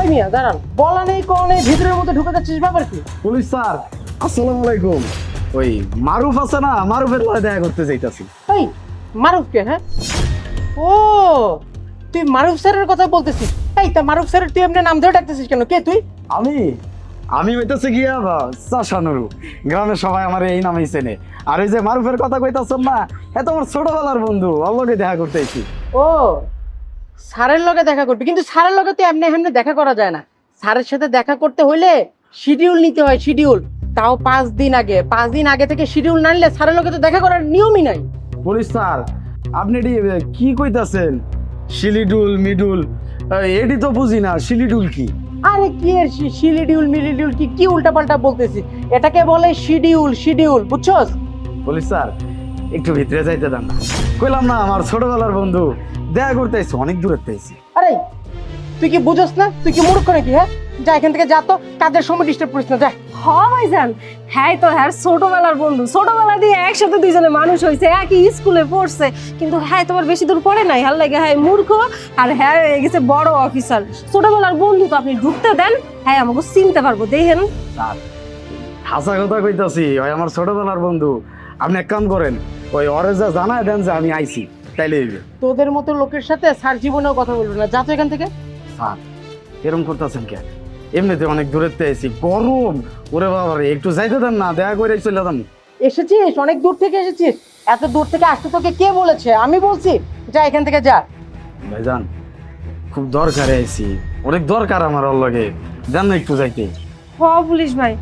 তাই মিয়া দাঁড়ান। বলা নেই নেই ভিতরের মধ্যে ঢুকে যাচ্ছিস ব্যাপার কি? পুলিশ স্যার আসসালামু আলাইকুম। ওই মারুফ আছে না? মারুফের লগে দেখা করতে চাইতাছি এই মারুফকে হ্যাঁ? ও তুই মারুফ স্যারের কথা বলতেছিস। এই তা মারুফ স্যারের তুই এমনি নাম ধরে ডাকতেছিস কেন? কে তুই? আমি? আমি হইতেছে গিয়া চাষানুরু গ্রামের সবাই আমার এই নামেই চেনে। আর ওই যে মারুফের কথা কইতাছেন না এ তো আমার ছোটবেলার বন্ধু ওর দেখা করতে আইছি। ও স্যারের লগে দেখা করবি। কিন্তু স্যারের লগে তো এমনি এমনি দেখা করা যায় না। স্যারের সাথে দেখা করতে হইলে শিডিউল নিতে হয় শিডিউল তাও পাঁচ দিন আগে। পাঁচ দিন আগে থেকে শিডিউল না নিলে স্যারের লগে তো দেখা করার নিয়মই নাই। পুলিশ স্যার আপনি এটি কি কইতাছেন? শিলিডুল মিডুল এটি তো বুঝি না। শিলিডুল কি? আরে কি এর শিলিডিউল মিলিডিউল কি কি উল্টাপাল্টা বলতেছি? এটাকে বলে শিডিউল শিডিউল বুঝছস? পুলিশ স্যার একটু ভিতরে যাইতে দেন না। কইলাম না আমার ছোটবেলার বন্ধু। দেখা করতে আইছি অনেক দূরের আইছি। আরে তুই কি বুঝছস না? তুই কি মূর্খ নাকি হ্যাঁ? যা এখান থেকে যা তো কাজের সময় ডিস্টার্ব করিস না যা। হ ভাইজান। হ্যাঁ তো হ্যাঁ ছোটবেলার বন্ধু। ছোটবেলা দিয়ে একসাথে দুইজনে মানুষ হয়েছে একই স্কুলে পড়ছে। কিন্তু হ্যাঁ তোমার বেশি দূর পড়ে নাই। হাল লাগে হ্যাঁ মূর্খ আর হ্যাঁ হয়ে গেছে বড় অফিসার ছোটবেলার বন্ধু তো আপনি ঢুকতে দেন। হ্যাঁ আমাকে চিনতে পারব। দেখেন। স্যার হাসা কথা কইতাছি ওই আমার ছোটবেলার বন্ধু। আপনি এক কাম করেন ওই অরে যা জানায় দেন যে আমি আইছি। তাইলে হইবে। তোদের মতো লোকের সাথে স্যার জীবনেও কথা বলব না। যা তো এখান থেকে। স্যার এরকম করতেছেন কে? এমনিতে অনেক দূরের থেকে আইছি। গরম। ওরে বাবা রে একটু যাইতে দেন না দেখা করে চলে যান। এসেছিস? অনেক দূর থেকে এসেছিস। এত দূর থেকে আসতে তোকে কে বলেছে? আমি বলছি যা এখান থেকে যা। ভাই ভাইজান খুব দরকারে আইছি। অনেক দরকার আমার ওর লগে। দেন না একটু যাইতে। হ পুলিশ ভাই।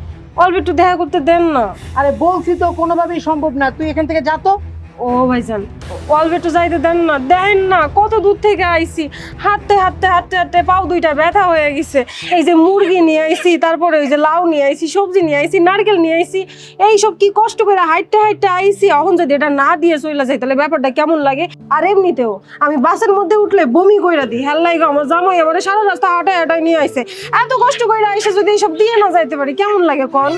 অল্প একটু দেখা করতে দেন না। আরে বলছি তো কোনোভাবেই সম্ভব না। তুই এখান থেকে যা তো। ও ভাইজান অল্প একটু যাইতে দেন না দেন না, কত দূর থেকে আইছি? হাঁটতে হাঁটতে হাঁটতে হাঁটতে পাও দুইটা ব্যথা হয়ে গেছে। এই যে মুরগি নিয়ে আইছি, তারপরে ওই যে লাউ নিয়ে আইছি, সবজি নিয়ে আইছি, নারকেল নিয়ে আইছি এই সব কি কষ্ট করে হাঁটতে হাঁটতে আইছি? এখন যদি এটা না দিয়ে চলে যাই, তাহলে ব্যাপারটা কেমন লাগে? আর এমনিতেও, আমি বাসের মধ্যে উঠলে বমি কইরা দিই লাগে আমার জামাই আমার সারা রাস্তা হাঁটায় হাঁটায় নিয়ে আইছে। এত কষ্ট করে আইসে যদি এইসব দিয়ে না যাইতে পারি, কেমন লাগে কন?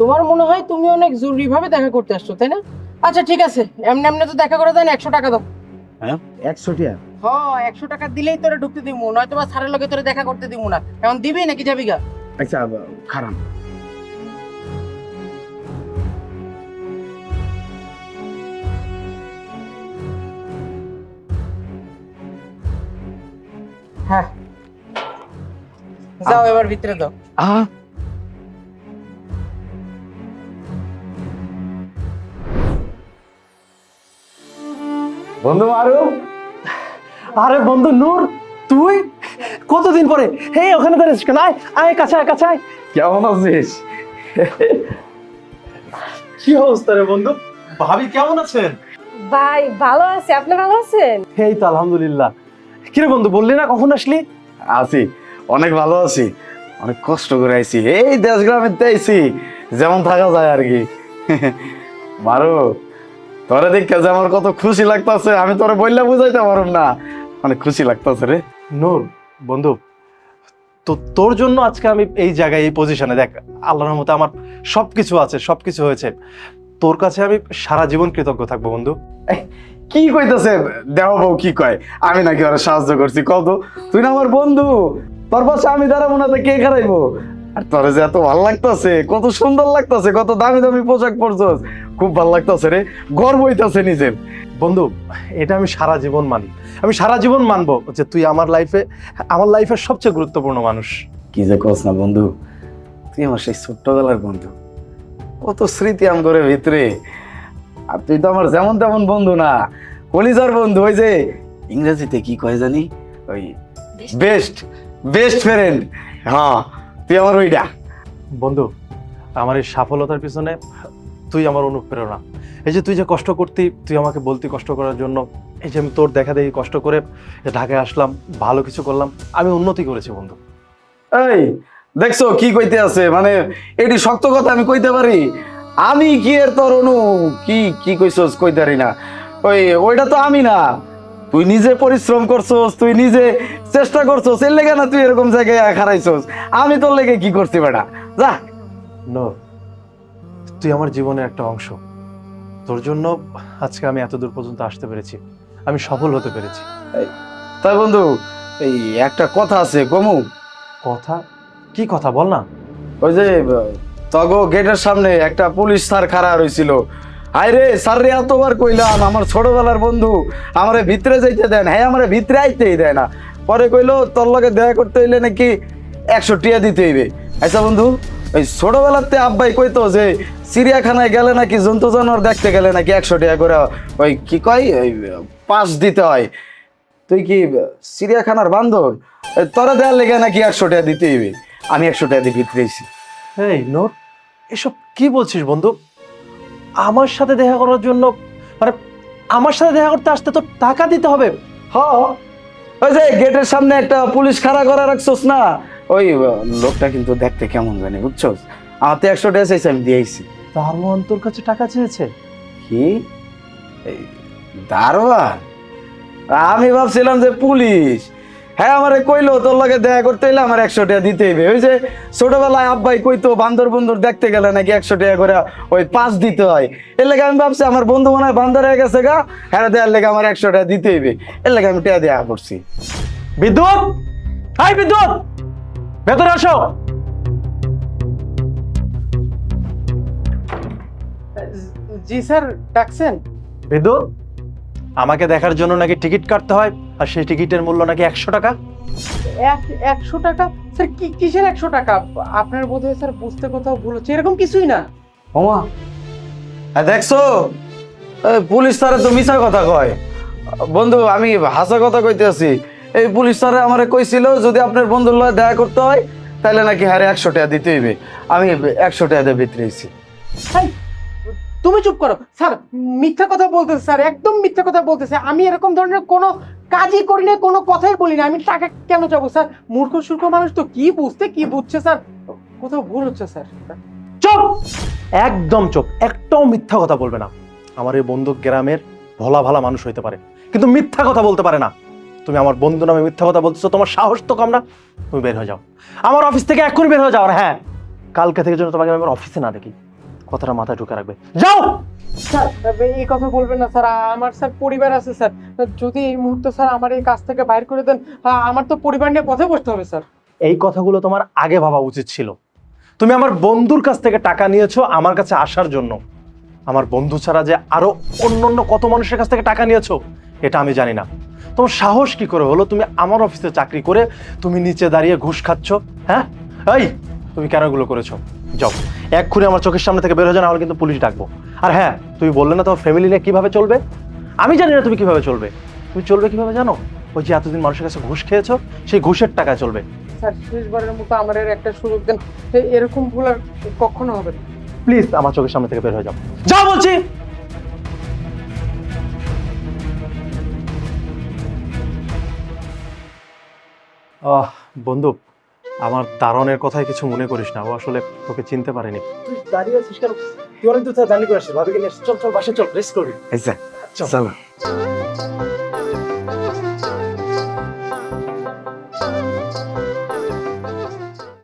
তোমার মনে হয় তুমি অনেক জরুরি ভাবে দেখা করতে আসছো, তাই না? আচ্ছা ঠিক আছে। এমনি এমনি তো দেখা করে দেন একশো টাকা দাও। হ্যাঁ? একশো টিয়া? হ একশো টাকা দিলেই তোরে ঢুকতে দিব নয়তো বা স্যারের লগে তোরে দেখা করতে দিব না। এখন দিবি নাকি যাবি গা? আচ্ছা খারাপ। হ্যাঁ। যাও এবার ভিতরে দাও। আহ বন্ধু মারুফ আরে বন্ধু নূর তুই? কতদিন পরে? হে ওখানে দাঁড়িয়েছিস কেন আয় আয় কাছে আয় কাছে আয়। কেমন আছিস? কি অবস্থা রে বন্ধু? ভাবি কেমন আছেন? ভাই ভালো আছে। আপনি ভালো আছেন? এই তো আলহামদুলিল্লাহ। কিরে বন্ধু বললি না কখন আসলি? আছি। অনেক ভালো আছি। অনেক কষ্ট করে আইছি। এই দেশ গ্রামের আইছি। যেমন থাকা যায় আর কি। মারু তোরে দেখে যে আমার কত খুশি লাগতাছে আমি তোরে বললে বুঝাইতে পারুম না। অনেক খুশি লাগতাছে রে। নূর বন্ধু তো তোর জন্য আজকে আমি এই জায়গায় এই পজিশনে দেখ আল্লাহর মতো আমার সবকিছু আছে সবকিছু হয়েছে। তোর কাছে আমি সারা জীবন কৃতজ্ঞ থাকব বন্ধু। কি কইতাছে? দেওয়া বউ কি কয়? আমি নাকি ওরা সাহায্য করছি কত তুই না আমার বন্ধু। তোর পাশে আমি দাঁড়াবো না তো কে খারাইবো? আর তোর যে এত ভালো লাগতাছে কত সুন্দর লাগতেছে কত দামি দামি পোশাক পরছস। খুব ভালো লাগতাছে রে। গর্ব হইতাছে নিজের। বন্ধু এটা আমি সারা জীবন মানি। আমি সারা জীবন মানবো যে তুই আমার লাইফে আমার লাইফের সবচেয়ে গুরুত্বপূর্ণ মানুষ। কি যে কস না বন্ধু তুই আমার সেই ছোট্টবেলার বন্ধু। কত স্মৃতি আম করে ভিতরে। আর তুই তো আমার যেমন তেমন বন্ধু না। কলিজার বন্ধু ওই যে ইংরেজিতে কি কয় জানি? ওই বেস্ট বেস্ট ফ্রেন্ড হ্যাঁ তুই আমার ওইটা বন্ধু আমার এই সফলতার পিছনে তুই আমার অনুপ্রেরণা। এই যে তুই যে কষ্ট করতি তুই আমাকে বলতি কষ্ট করার জন্য এই যে আমি তোর দেখা দেখি কষ্ট করে যে ঢাকায় আসলাম ভালো কিছু করলাম আমি উন্নতি করেছি বন্ধু। এই দেখছ কি কইতে আছে? মানে এটি শক্ত কথা আমি কইতে পারি? আমি কি এর তোর অনু কি কি কইছস কইতে পারি না। ওই ওইটা তো আমি না। তুই নিজে পরিশ্রম করছস তুই নিজে চেষ্টা করছস এর লেগে না তুই এরকম জায়গায় খারাইছস আমি তোর লেগে কি করছি বেটা? যা। নূর তুই আমার জীবনের একটা অংশ। তোর জন্য আজকে আমি এত দূর পর্যন্ত আসতে পেরেছি। আমি সফল হতে পেরেছি। তাই বন্ধু এই একটা কথা আছে গমু। কথা? কি কথা? বল না। ওই যে তগো গেটের সামনে একটা পুলিশ স্যার খাড়া রয়েছিল রে স্যার রে এতবার কইলাম আমার ছোটবেলার বন্ধু আমারে ভিতরে যাইতে দেন হ্যাঁ আমারে ভিতরে আইতেই দেয় না। পরে কইলো তোর লগে দেখা করতে হইলে নাকি একশো টিয়া দিতে হইবে। আচ্ছা বন্ধু ওই ছোটবেলাতে আব্বাই কইতো যে চিড়িয়াখানায় গেলে নাকি জন্তু জানোয়ার দেখতে গেলে নাকি একশো টাকা করে ওই কি কয়? ওই পাস দিতে হয়। তুই কি চিড়িয়াখানার এ, তোরা দেওয়ার লেগে নাকি একশো টাকা দিতে হইবে? আমি একশো টাকা দিয়ে ভিতরে আইছি এই নোর এসব কি বলছিস বন্ধু? আমার সাথে দেখা করার জন্য মানে আমার সাথে দেখা করতে আসতে তো টাকা দিতে হবে। হ। ওই যে গেটের সামনে একটা পুলিশ খাড়া করা রাখছোস না? ওই লোকটা কিন্তু দেখতে কেমন জানি বুঝছোস আমার তো একশো টাকা চাইছে আমি দিয়েছি দারোয়ান তোর কাছে টাকা চেয়েছে? কি? এই দারোয়ান? আমি ভাবছিলাম যে পুলিশ। হ্যাঁ আমারে কইলো তোর লগে দেখা করতে হইলে আমার একশো টাকা দিতে হইবে। ওই যে ছোটবেলায় আব্বাই কইতো বান্দর বন্ধুর দেখতে গেলে নাকি একশো টাকা করে ওই পাঁচ দিতে হয়। এর লেগে আমি ভাবছি আমার বন্ধু মনে হয় বান্দর হয়ে গেছে গা হ্যাঁ দেওয়ার লেগে আমার একশো টাকা দিতে হইবে। এর লেগে আমি টাকা দেওয়া করছি। বিদ্যুৎ? হাই বিদ্যুৎ! ভেতরে আসো। জি স্যার ডাকছেন? বিদ্যুৎ আমাকে দেখার জন্য নাকি টিকিট কাটতে হয় আর সেই টিকিটের মূল্য নাকি একশো টাকা? এক একশো টাকা? স্যার কি কিসের একশো টাকা? আপনার বোধ হয় স্যার বুঝতে কোথাও ভুল হচ্ছে এরকম কিছুই না। ওমা। হ্যাঁ দেখছ? পুলিশ স্যারে তো মিছা কথা কয়। বন্ধু আমি হাসা কথা কইতেছি এই পুলিশ স্যারে আমারে কইছিল যদি আপনার বন্ধুর লগে দেখা করতে হয় তাহলে নাকি হারে একশো টাকা দিতে হইবে। আমি একশো টাকা দিয়ে ভিতরেছি তুমি চুপ করো। স্যার মিথ্যা কথা বলতেছে স্যার একদম মিথ্যা কথা বলতেছে। আমি এরকম ধরনের কোনো কাজই করি না কোনো কথাই বলি না আমি টাকা কেন যাব স্যার? মূর্খ সূর্খ মানুষ তো কি বুঝতে কি বুঝছে স্যার? কোথাও ভুল হচ্ছে স্যার। চুপ! একদম চুপ। একটাও মিথ্যা কথা বলবে না। আমার এই বন্ধু গ্রামের ভোলা ভালা মানুষ হইতে পারে। কিন্তু মিথ্যা কথা বলতে পারে না। তুমি আমার বন্ধু নামে মিথ্যা কথা বলতেছো তোমার সাহস তো কম না। তুমি বের হয়ে যাও। আমার অফিস থেকে এক্ষুনি বের হয়ে যাও আর হ্যাঁ কালকে থেকে যেন তোমাকে আমি আমার অফিসে না দেখি। কথাটা মাথায় ঢুকে রাখবে। যাও! স্যার এই কথা বলবেন না স্যার। আমার স্যার পরিবার আছে স্যার। যদি এই মুহূর্তে স্যার আমার এই কাজ থেকে বাইর করে দেন আমার তো পরিবার নিয়ে পথে বসতে হবে স্যার। এই কথাগুলো তোমার আগে ভাবা উচিত ছিল। তুমি আমার বন্ধুর কাছ থেকে টাকা নিয়েছো আমার কাছে আসার জন্য। আমার বন্ধু ছাড়া যে আরও অন্য অন্য কত মানুষের কাছ থেকে টাকা নিয়েছো এটা আমি জানি না। তোমার সাহস কি করে হলো? তুমি আমার অফিসে চাকরি করে তুমি নিচে দাঁড়িয়ে ঘুষ খাচ্ছ হ্যাঁ? এই তুমি কেন এগুলো করেছ? যাও। এক্ষুনি আমার চোখের সামনে থেকে বের হয়ে যাও নাহলে কিন্তু পুলিশ ডাকবো। আর হ্যাঁ তুমি বললে না তোমার ফ্যামিলি নিয়ে কীভাবে চলবে? আমি জানি না তুমি কীভাবে চলবে। তুমি চলবে কীভাবে জানো? ওই যে এতদিন মানুষের কাছে ঘুষ খেয়েছো সেই ঘুষের টাকা চলবে। স্যার শেষবারের মতো আমার একটা সুযোগ দেন। এরকম ভুল আর কখনো হবে না। প্লিজ আমার চোখের সামনে থেকে বের হয়ে যাও। যাও বলছি! বন্ধু আমার দারণের কথাই কিছু মনে করিস না। ও আসলে তোকে চিনতে পারেনি। তুই দাঁড়িয়ে আছিস কেন? তুই অনেক দূর থেকে দাঁড়িয়ে করে আসছিস ভাবিকে নিয়ে চল চল বাসে চল রেস্ট করবি। চল। চল। চলো।